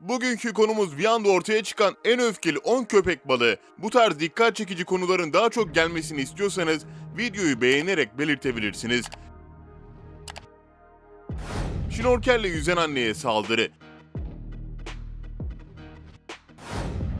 Bugünkü konumuz bir anda ortaya çıkan en öfkeli 10 köpek balığı. Bu tarz dikkat çekici konuların daha çok gelmesini istiyorsanız videoyu beğenerek belirtebilirsiniz. Şnorkelle yüzen anneye saldırı.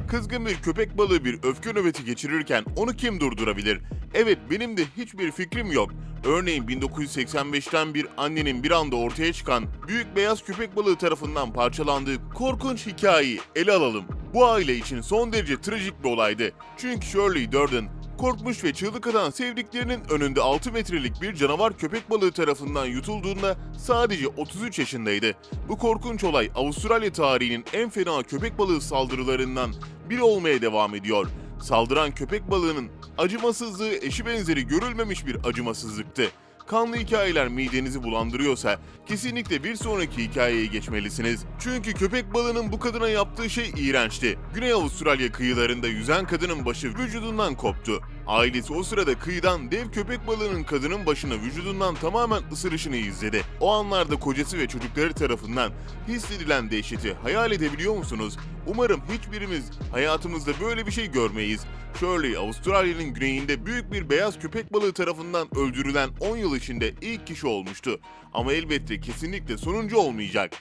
Kızgın bir köpek balığı bir öfke nöbeti geçirirken onu kim durdurabilir? Evet benim de hiçbir fikrim yok. Örneğin 1985'ten bir annenin bir anda ortaya çıkan büyük beyaz köpek balığı tarafından parçalandığı korkunç hikayeyi ele alalım. Bu aile için son derece trajik bir olaydı. Çünkü Shirley Durden korkmuş ve çığlık atan sevdiklerinin önünde 6 metrelik bir canavar köpek balığı tarafından yutulduğunda sadece 33 yaşındaydı. Bu korkunç olay Avustralya tarihinin en fena köpek balığı saldırılarından biri olmaya devam ediyor. Saldıran köpek balığının acımasızlığı eşi benzeri görülmemiş bir acımasızlıktı. Kanlı hikayeler midenizi bulandırıyorsa kesinlikle bir sonraki hikayeye geçmelisiniz. Çünkü köpek balığının bu kadına yaptığı şey iğrençti. Güney Avustralya kıyılarında yüzen kadının başı vücudundan koptu. Ailesi o sırada kıyıdan dev köpek balığının kadının başına vücudundan tamamen ısırışını izledi. O anlarda kocası ve çocukları tarafından hissedilen dehşeti hayal edebiliyor musunuz? Umarım hiçbirimiz hayatımızda böyle bir şey görmeyiz. Shirley, Avustralya'nın güneyinde büyük bir beyaz köpek balığı tarafından öldürülen 10 yıl içinde ilk kişi olmuştu. Ama elbette kesinlikle sonuncu olmayacak.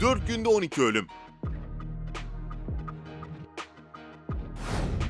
4 günde 12 ölüm.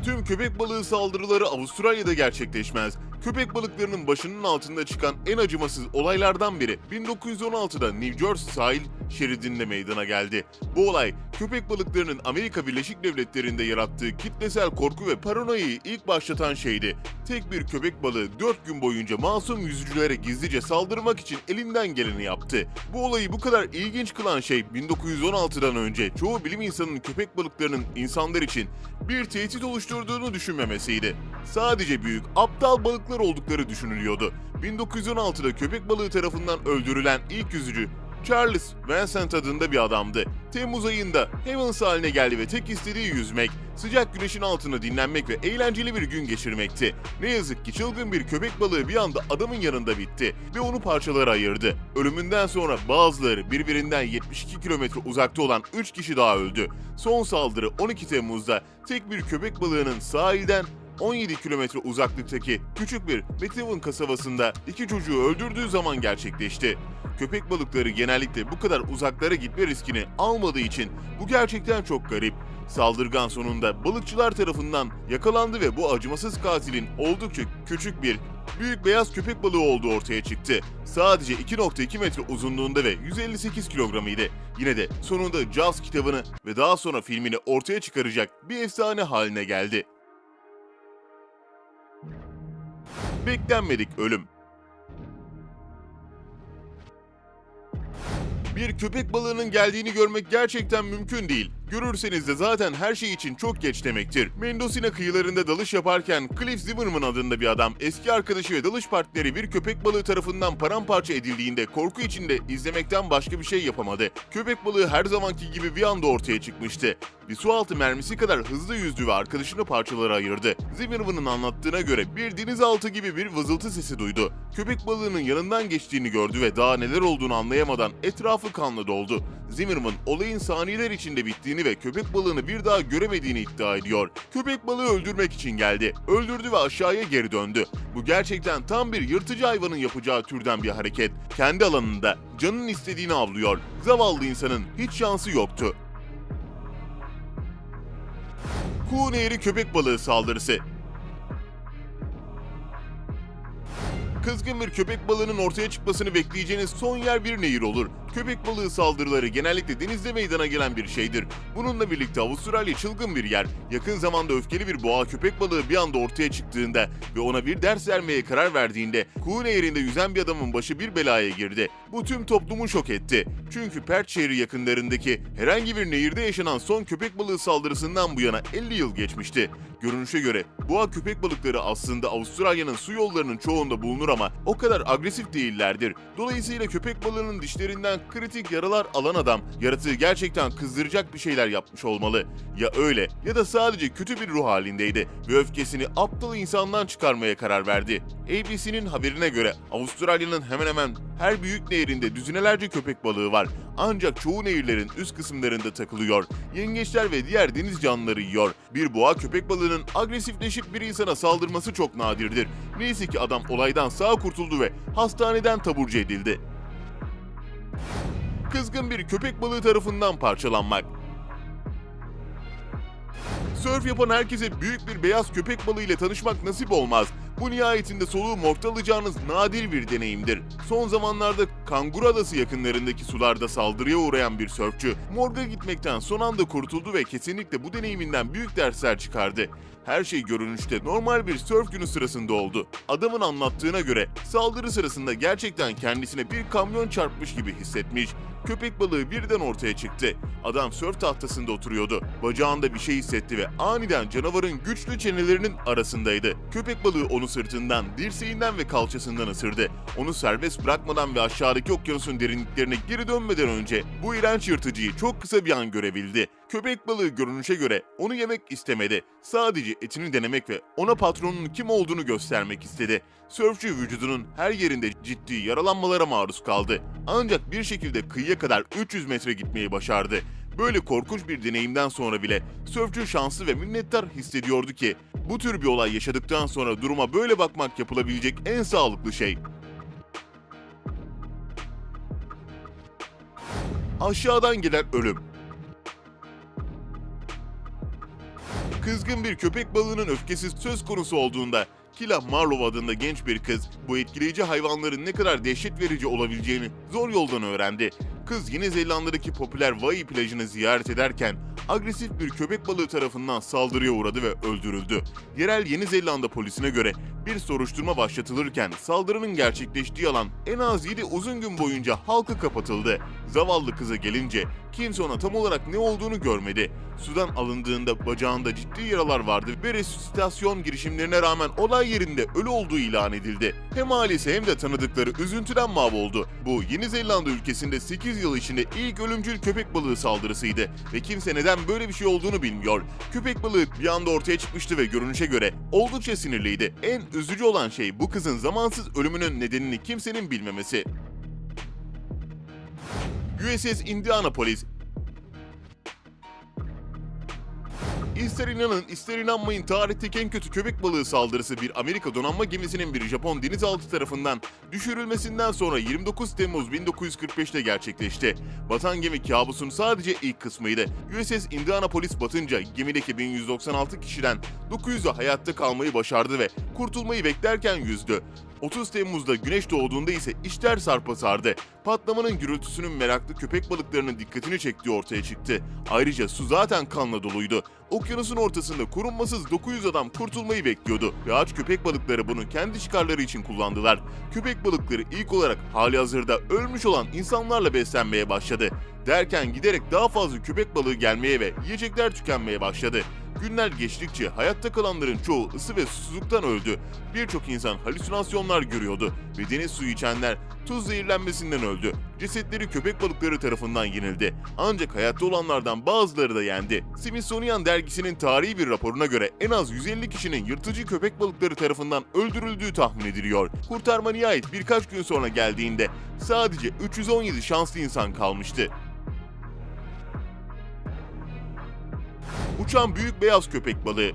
Tüm köpek balığı saldırıları Avustralya'da gerçekleşmez. Köpek balıklarının başının altında çıkan en acımasız olaylardan biri 1916'da New Jersey sahil şeridinde meydana geldi. Bu olay köpek balıklarının Amerika Birleşik Devletleri'nde yarattığı kitlesel korku ve paranoyayı ilk başlatan şeydi. Tek bir köpek balığı 4 gün boyunca masum yüzücülere gizlice saldırmak için elinden geleni yaptı. Bu olayı bu kadar ilginç kılan şey 1916'dan önce çoğu bilim insanının köpek balıklarının insanlar için bir tehdit oluşturduğunu düşünmemesiydi. Sadece büyük, aptal balıklar oldukları düşünülüyordu. 1916'da köpek balığı tarafından öldürülen ilk yüzücü Charles Vincent adında bir adamdı. Temmuz ayında Heavens haline geldi ve tek istediği yüzmek, sıcak güneşin altında dinlenmek ve eğlenceli bir gün geçirmekti. Ne yazık ki çılgın bir köpek balığı bir anda adamın yanında bitti ve onu parçalara ayırdı. Ölümünden sonra bazıları birbirinden 72 kilometre uzakta olan 3 kişi daha öldü. Son saldırı 12 Temmuz'da tek bir köpek balığının sahilden 17 kilometre uzaklıktaki küçük bir Methven kasabasında iki çocuğu öldürdüğü zaman gerçekleşti. Köpek balıkları genellikle bu kadar uzaklara gitme riskini almadığı için bu gerçekten çok garip. Saldırgan sonunda balıkçılar tarafından yakalandı ve bu acımasız katilin oldukça küçük bir büyük beyaz köpek balığı olduğu ortaya çıktı. Sadece 2.2 metre uzunluğunda ve 158 kilogramıydı. Yine de sonunda Jaws kitabını ve daha sonra filmini ortaya çıkaracak bir efsane haline geldi. Beklenmedik ölüm. Bir köpek balığının geldiğini görmek gerçekten mümkün değil. Görürseniz de zaten her şey için çok geç demektir. Mendocino kıyılarında dalış yaparken Cliff Zimmerman adında bir adam eski arkadaşı ve dalış partneri bir köpek balığı tarafından paramparça edildiğinde korku içinde izlemekten başka bir şey yapamadı. Köpek balığı her zamanki gibi bir anda ortaya çıkmıştı. Bir sualtı mermisi kadar hızlı yüzdü ve arkadaşını parçalara ayırdı. Zimmerman'ın anlattığına göre bir denizaltı gibi bir vızıltı sesi duydu. Köpek balığının yanından geçtiğini gördü ve daha neler olduğunu anlayamadan etrafı kanla doldu. Zimmerman olayın saniyeler içinde bittiğini ve köpek balığını bir daha göremediğini iddia ediyor. Köpek balığı öldürmek için geldi. Öldürdü ve aşağıya geri döndü. Bu gerçekten tam bir yırtıcı hayvanın yapacağı türden bir hareket. Kendi alanında canın istediğini avlıyor. Zavallı insanın hiç şansı yoktu. Kuğu Nehri köpek balığı saldırısı. Kızgın bir köpek balığının ortaya çıkmasını bekleyeceğiniz son yer bir nehir olur. Köpek balığı saldırıları genellikle denizde meydana gelen bir şeydir. Bununla birlikte Avustralya çılgın bir yer. Yakın zamanda öfkeli bir boğa köpek balığı bir anda ortaya çıktığında ve ona bir ders vermeye karar verdiğinde Kuğu Nehri'nde yüzen bir adamın başı bir belaya girdi. Bu tüm toplumu şok etti. Çünkü Perth şehri yakınlarındaki herhangi bir nehirde yaşanan son köpek balığı saldırısından bu yana 50 yıl geçmişti. Görünüşe göre boğa köpek balıkları aslında Avustralya'nın su yollarının çoğunda bulunur ama o kadar agresif değillerdir. Dolayısıyla köpek balığının dişlerinden kritik yaralar alan adam yaratığı gerçekten kızdıracak bir şeyler yapmış olmalı. Ya öyle ya da sadece kötü bir ruh halindeydi ve öfkesini aptal insandan çıkarmaya karar verdi. ABC'nin haberine göre Avustralya'nın hemen hemen her büyük nehirinde düzinelerce köpek balığı var. Ancak çoğu nehirlerin üst kısımlarında takılıyor. Yengeçler ve diğer deniz canlıları yiyor. Bir boğa köpek balığının agresifleşip bir insana saldırması çok nadirdir. Neyse ki adam olaydan sağ kurtuldu ve hastaneden taburcu edildi. Kızgın bir köpek balığı tarafından parçalanmak. Sörf yapan herkese büyük bir beyaz köpek balığı ile tanışmak nasip olmaz. Bu nihayetinde soluğu morgda alacağınız nadir bir deneyimdir. Son zamanlarda Kanguru Adası yakınlarındaki sularda saldırıya uğrayan bir sörfçü, morga gitmekten son anda kurtuldu ve kesinlikle bu deneyiminden büyük dersler çıkardı. Her şey görünüşte normal bir sörf günü sırasında oldu. Adamın anlattığına göre saldırı sırasında gerçekten kendisine bir kamyon çarpmış gibi hissetmiş. Köpek balığı birden ortaya çıktı. Adam sörf tahtasında oturuyordu. Bacağında bir şey hissetti ve aniden canavarın güçlü çenelerinin arasındaydı. Köpek balığı onu sırtından, dirseğinden ve kalçasından ısırdı. Onu serbest bırakmadan ve aşağıdaki okyanusun derinliklerine geri dönmeden önce bu iğrenç yırtıcıyı çok kısa bir an görebildi. Köpek balığı görünüşe göre onu yemek istemedi. Sadece etini denemek ve ona patronun kim olduğunu göstermek istedi. Sörfçü vücudunun her yerinde ciddi yaralanmalara maruz kaldı. Ancak bir şekilde kıyıya kadar 300 metre gitmeyi başardı. Böyle korkunç bir deneyimden sonra bile sörfçü şanslı ve minnettar hissediyordu ki bu tür bir olay yaşadıktan sonra duruma böyle bakmak yapılabilecek en sağlıklı şey. Aşağıdan gelen ölüm. Kızgın bir köpek balığının öfkesi söz konusu olduğunda Kila Marlow adında genç bir kız bu etkileyici hayvanların ne kadar dehşet verici olabileceğini zor yoldan öğrendi. Kız Yeni Zelanda'daki popüler Vai plajını ziyaret ederken agresif bir köpek balığı tarafından saldırıya uğradı ve öldürüldü. Yerel Yeni Zelanda polisine göre bir soruşturma başlatılırken saldırının gerçekleştiği alan en az 7 uzun gün boyunca halka kapatıldı. Zavallı kıza gelince kimse ona tam olarak ne olduğunu görmedi. Sudan alındığında bacağında ciddi yaralar vardı ve resüsitasyon girişimlerine rağmen olay yerinde ölü olduğu ilan edildi. Hem ailesi hem de tanıdıkları üzüntüden mahvoldu. Bu Yeni Zelanda ülkesinde 8 yıl içinde ilk ölümcül köpek balığı saldırısıydı ve kimse neden böyle bir şey olduğunu bilmiyor. Köpek balığı bir anda ortaya çıkmıştı ve görünüşe göre oldukça sinirliydi. En üzücü olan şey bu kızın zamansız ölümünün nedenini kimsenin bilmemesi. USS Indianapolis İster inanın ister inanmayın tarihteki en kötü köpek balığı saldırısı bir Amerika donanma gemisinin bir Japon denizaltı tarafından düşürülmesinden sonra 29 Temmuz 1945'te gerçekleşti. Batan gemi kabusun sadece ilk kısmıydı. USS Indianapolis batınca gemideki 1196 kişiden 900'ü hayatta kalmayı başardı ve kurtulmayı beklerken yüzdü. 30 Temmuz'da güneş doğduğunda ise işler sarpa sardı. Patlamanın gürültüsünün meraklı köpek balıklarının dikkatini çektiği ortaya çıktı. Ayrıca su zaten kanla doluydu. Okyanusun ortasında korunmasız 900 adam kurtulmayı bekliyordu ve aç köpek balıkları bunu kendi çıkarları için kullandılar. Köpek balıkları ilk olarak hali hazırda ölmüş olan insanlarla beslenmeye başladı. Derken giderek daha fazla köpek balığı gelmeye ve yiyecekler tükenmeye başladı. Günler geçtikçe hayatta kalanların çoğu ısı ve susuzluktan öldü. Birçok insan halüsinasyonlar görüyordu ve deniz suyu içenler tuz zehirlenmesinden öldü. Cesetleri köpek balıkları tarafından yenildi. Ancak hayatta olanlardan bazıları da yendi. Smithsonian dergisinin tarihi bir raporuna göre en az 150 kişinin yırtıcı köpek balıkları tarafından öldürüldüğü tahmin ediliyor. Kurtarma nihayet birkaç gün sonra geldiğinde sadece 317 şanslı insan kalmıştı. Uçan büyük beyaz köpek balığı.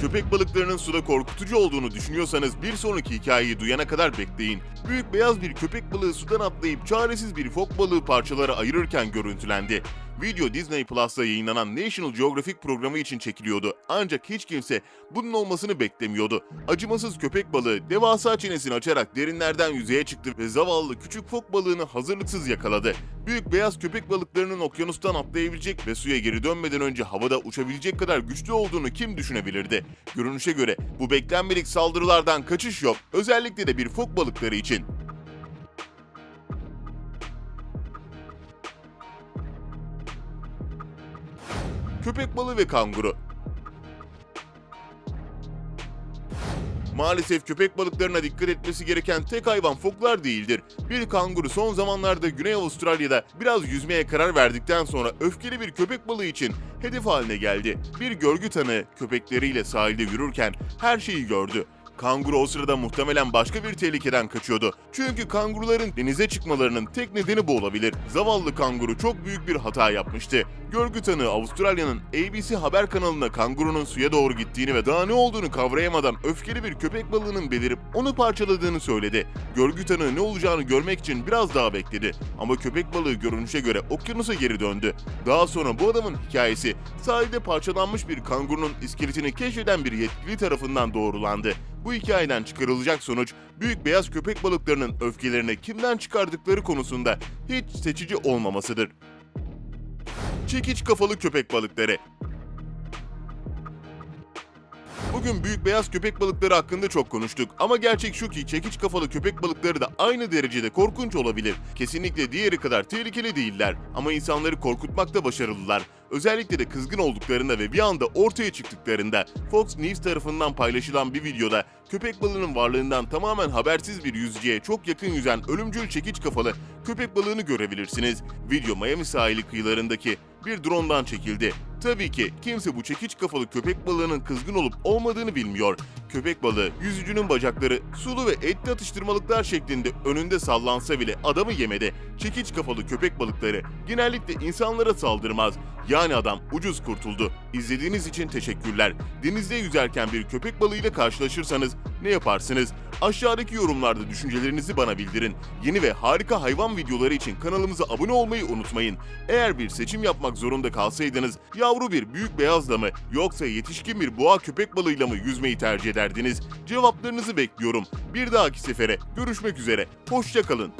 Köpek balıklarının suda korkutucu olduğunu düşünüyorsanız bir sonraki hikayeyi duyana kadar bekleyin. Büyük beyaz bir köpek balığı sudan atlayıp çaresiz bir fok balığı parçalara ayırırken görüntülendi. Video Disney Plus'ta yayınlanan National Geographic programı için çekiliyordu. Ancak hiç kimse bunun olmasını beklemiyordu. Acımasız köpek balığı devasa çenesini açarak derinlerden yüzeye çıktı ve zavallı küçük fok balığını hazırlıksız yakaladı. Büyük beyaz köpek balıklarının okyanustan atlayabilecek ve suya geri dönmeden önce havada uçabilecek kadar güçlü olduğunu kim düşünebilirdi? Görünüşe göre bu beklenmedik saldırılardan kaçış yok. Özellikle de bir fok balıkları için. Köpek balığı ve kanguru. Maalesef köpek balıklarına dikkat etmesi gereken tek hayvan foklar değildir. Bir kanguru son zamanlarda Güney Avustralya'da biraz yüzmeye karar verdikten sonra öfkeli bir köpek balığı için hedef haline geldi. Bir görgü tanığı köpekleriyle sahilde yürürken her şeyi gördü. Kanguru o sırada muhtemelen başka bir tehlikeden kaçıyordu. Çünkü kanguruların denize çıkmalarının tek nedeni bu olabilir. Zavallı kanguru çok büyük bir hata yapmıştı. Görgü tanığı Avustralya'nın ABC haber kanalına kangurunun suya doğru gittiğini ve daha ne olduğunu kavrayamadan öfkeli bir köpek balığının belirip onu parçaladığını söyledi. Görgü tanığı ne olacağını görmek için biraz daha bekledi. Ama köpek balığı görünüşe göre okyanusa geri döndü. Daha sonra bu adamın hikayesi sahilde parçalanmış bir kangurunun iskeletini keşfeden bir yetkili tarafından doğrulandı. Bu hikayeden çıkarılacak sonuç büyük beyaz köpek balıklarının öfkelerini kimden çıkardıkları konusunda hiç seçici olmamasıdır. Çekiç kafalı köpek balıkları Bugün büyük beyaz köpek balıkları hakkında çok konuştuk ama gerçek şu ki çekiç kafalı köpek balıkları da aynı derecede korkunç olabilir. Kesinlikle diğeri kadar tehlikeli değiller ama insanları korkutmakta başarılılar. Özellikle de kızgın olduklarında ve bir anda ortaya çıktıklarında Fox News tarafından paylaşılan bir videoda köpek balığının varlığından tamamen habersiz bir yüzücüye çok yakın yüzen ölümcül çekiç kafalı köpek balığını görebilirsiniz. Video Miami sahili kıyılarındaki bir drondan çekildi. Tabii ki kimse bu çekiç kafalı köpek balığının kızgın olup olmadığını bilmiyor. Köpek balığı yüzücünün bacakları sulu ve etli atıştırmalıklar şeklinde önünde sallansa bile adamı yemedi. Çekiç kafalı köpek balıkları genellikle insanlara saldırmaz. Yani adam ucuz kurtuldu. İzlediğiniz için teşekkürler. Denizde yüzerken bir köpek balığıyla karşılaşırsanız ne yaparsınız? Aşağıdaki yorumlarda düşüncelerinizi bana bildirin. Yeni ve harika hayvan videoları için kanalımıza abone olmayı unutmayın. Eğer bir seçim yapmak zorunda kalsaydınız yavru bir büyük beyazla mı yoksa yetişkin bir boğa köpek balığıyla mı yüzmeyi tercih ederdiniz? Cevaplarınızı bekliyorum. Bir dahaki sefere görüşmek üzere. Hoşçakalın.